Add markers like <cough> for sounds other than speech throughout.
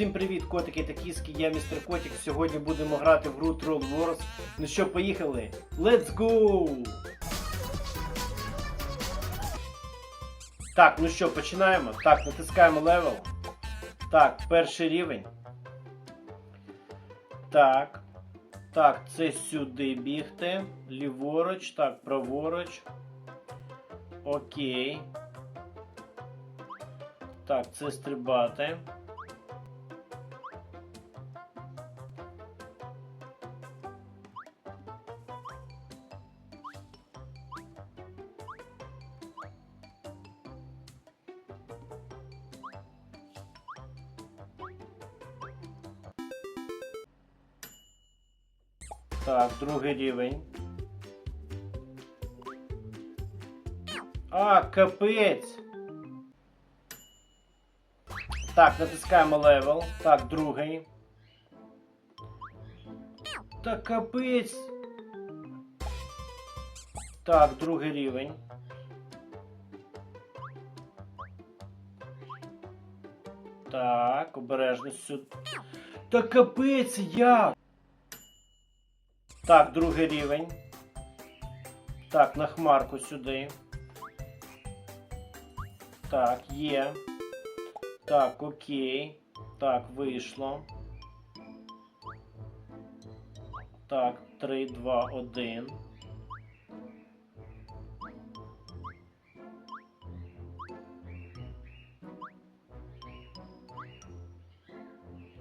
Всім привіт, котики та кіски, я містер Котик. Сьогодні будемо грати в гру Troll Wars. Ну що, поїхали? Let's go! Так, ну що, починаємо. Так, натискаємо левел. Так, перший рівень. Так. Так, це сюди бігти. Ліворуч, так, праворуч. Окей. Так, це стрибати. Другий рівень. А, капець. Так, натискаємо левел. Так, другий. Та капець. Так, другий рівень. Так, обережно сюди. Та капець як? Так, другий рівень. Так, на хмарку сюди. Так, є. Так, окей. Так, вийшло. Так, 3, 2, 1.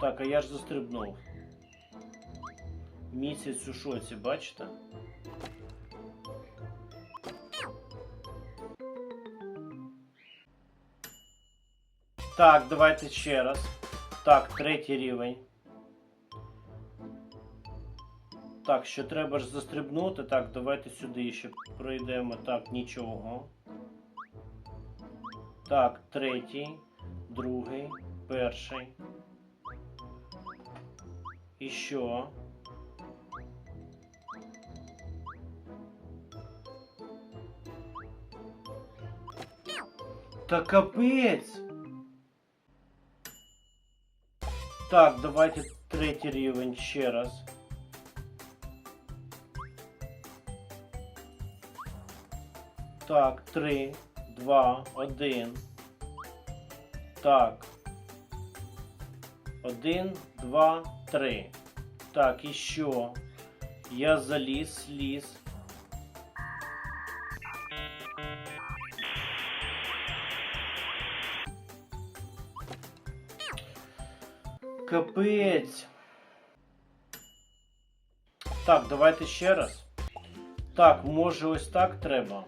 Так, а я ж застрибнув. Місяць у шоці, бачите? Так, давайте ще раз. Так, третій рівень. Так, що треба ж застрибнути. Так, давайте сюди ще пройдемо. Так, нічого. Так, третій, другий, перший. І що? Та капець! Так, давайте третій рівень ще раз. Так, три, два, один. Так. Один, два, три. Так, і що? Я заліз, сліз. Капець. Так, давайте ще раз. Так, може ось так треба.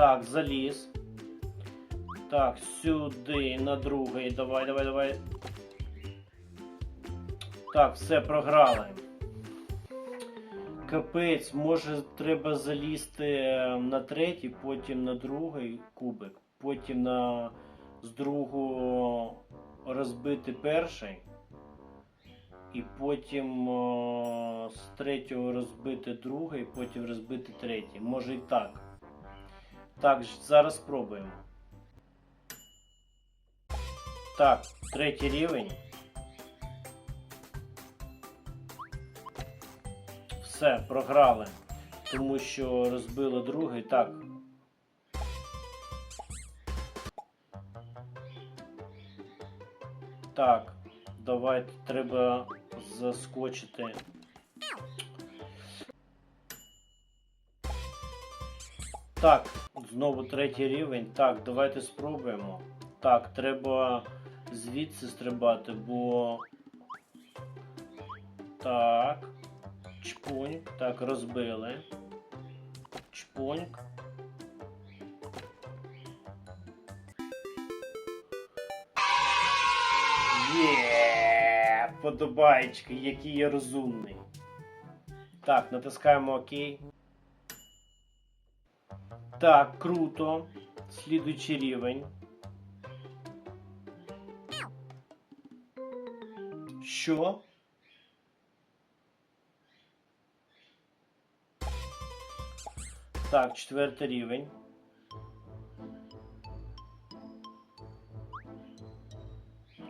Так, заліз. Так, сюди, на другий. Давай, давай, давай. Так, все, програли. Капець, може треба залізти е, на третій, потім на другий кубик, потім на з другого розбити перший. І потім о, з третього розбити другий, потім розбити третій. Може і так. Так, зараз спробуємо. Так, третій рівень. Все, програли. Тому що розбили другий. Так. Так, давайте треба заскочити. Так, знову третій рівень. Так, давайте спробуємо. Так, треба звідси стрибати, бо. Так. Чпуньк. Так, розбили. Чпуньк. Є! Подобаєчки, який я розумний. Так, натискаємо ОК. Так, круто. Слідуючий рівень. Що? Так, четвертий рівень.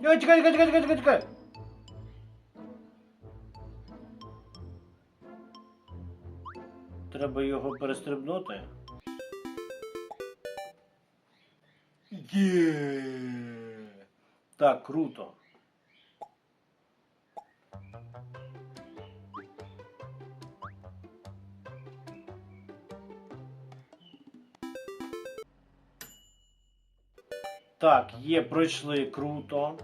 Ой, тікай, тікай, тікай, тікай, тікай, тікай. Треба його перестрибнути. Є. Так, круто. Так, є, пройшли круто.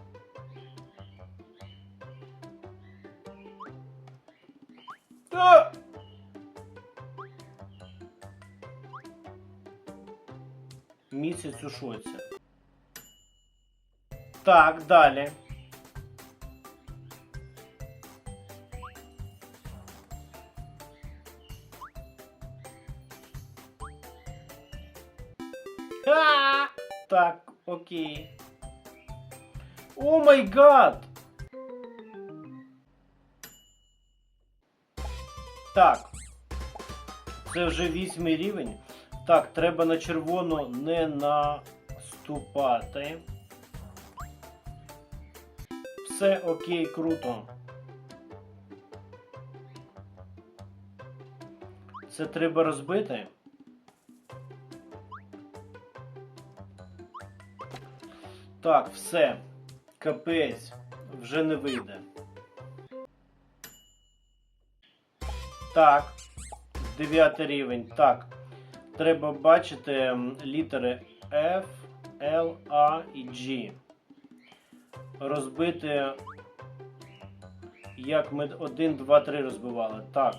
А! Місяць у шоці. Так, далі. Так, окей. О май гад! Так. Це вже вісьмий рівень. Так, треба на червону не наступати. Все окей, круто. Це треба розбити. Так, все. Капець. Вже не вийде. Так. Дев'ятий рівень. Так. Треба бачити літери F, L, A і G. Розбити. Як ми 1, 2, 3 розбивали. Так.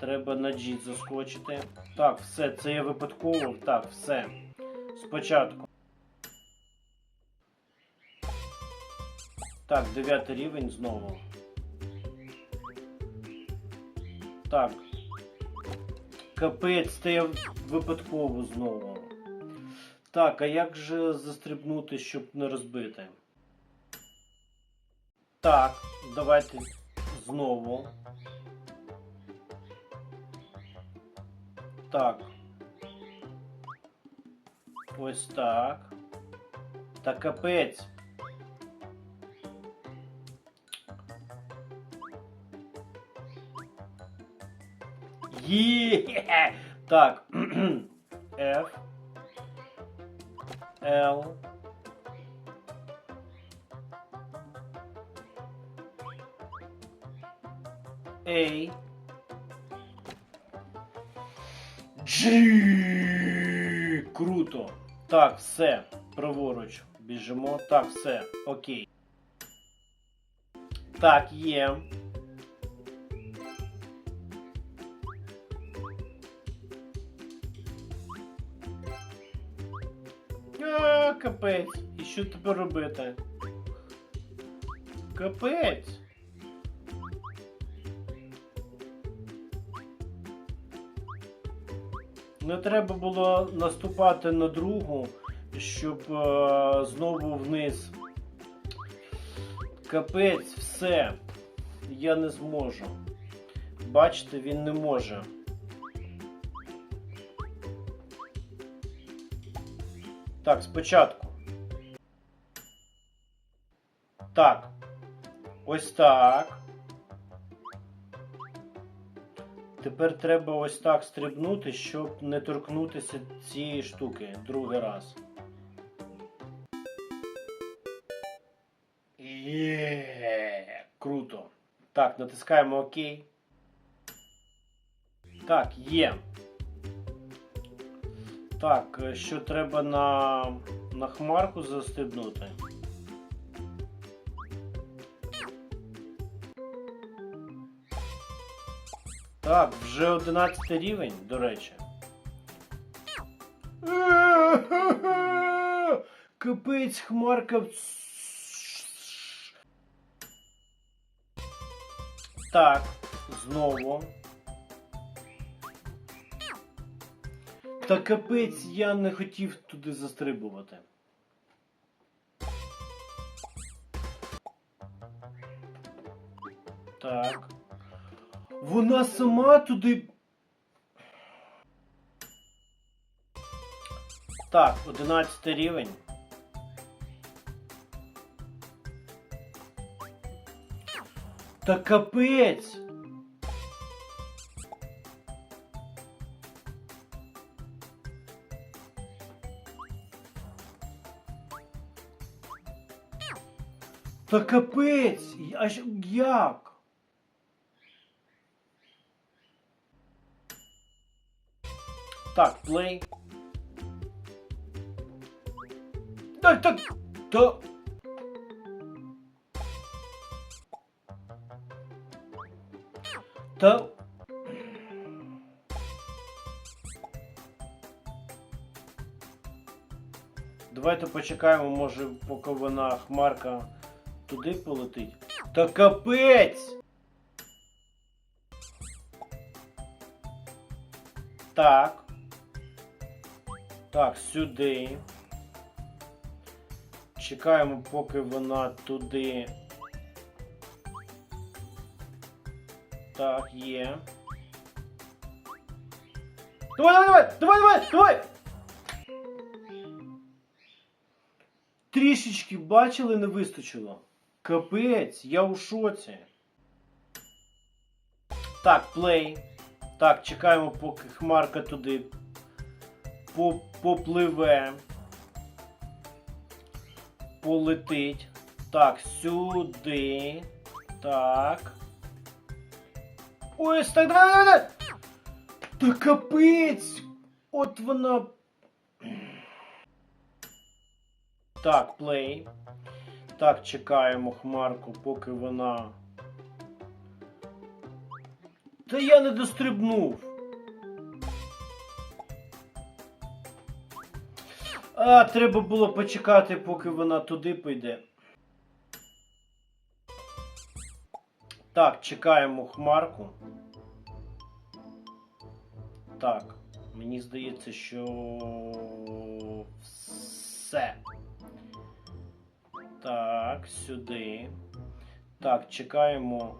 Треба на G заскочити. Так, все, це я випадково. Так, все. Спочатку. Так, дев'ятий рівень знову. Так. Капець, це я випадково знову. Так, а як же застрибнути, щоб не розбити? Так, давайте знову. Так. Ось так. Та капець. Є! Так. <clears throat> F. L. A. G. Круто. Так, все. Праворуч. Біжимо. Так, все. Окей. Так, є. Капець. І що тепер робити? Капець. Не треба було наступати на другу, щоб е, знову вниз. Капець, все. Я не зможу. Бачите, він не може. Так, спочатку. Так. Ось так. Тепер треба ось так стрибнути, щоб не торкнутися цієї штуки другий раз. Є, круто. Так, натискаємо ОК. Так, є. Так, е, що треба на, на хмарку застебнути? Так, вже 11 рівень, до речі. <laughs> Капець, хмарка. Так, знову. Та капець, я не хотів туди застрибувати. Так. Вона сама туди. Так, 11 рівень. Та капець! Та капець! Аж як? Так, плей. Так, так, та... Та... Давайте почекаємо, може, поки вона хмарка туди полетить. Та капець! Так. Так, сюди. Чекаємо, поки вона туди. Так, є. Давай, давай, давай, давай, давай! Трішечки бачили, не вистачило. Капець, я у шоці. Так, плей. Так, чекаємо, поки хмарка туди попливе. Полетить. Так, сюди. Так. Ой, так, давай, давай! Та капець! От вона. Так, плей. Так, чекаємо хмарку, поки вона. Та я не дострибнув. А, треба було почекати, поки вона туди піде. Так, чекаємо хмарку. Так, мені здається, що все. Так, сюди. Так, чекаємо.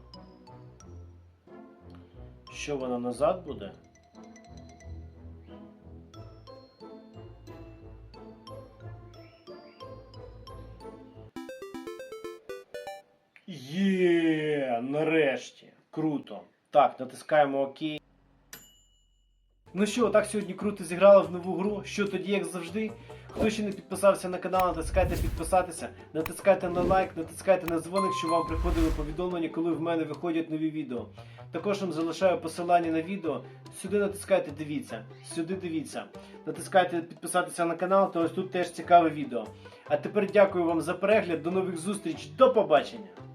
Що вона назад буде? Є, нарешті. Круто. Так, натискаємо ОК. Ну що, так сьогодні круто зіграла в нову гру. Що тоді, як завжди? Хто ще не підписався на канал, натискайте підписатися, натискайте на лайк, натискайте на дзвоник, щоб вам приходили повідомлення, коли в мене виходять нові відео. Також вам залишаю посилання на відео. Сюди натискайте, дивіться, сюди дивіться. Натискайте підписатися на канал, то ось тут теж цікаве відео. А тепер дякую вам за перегляд, до нових зустріч, до побачення!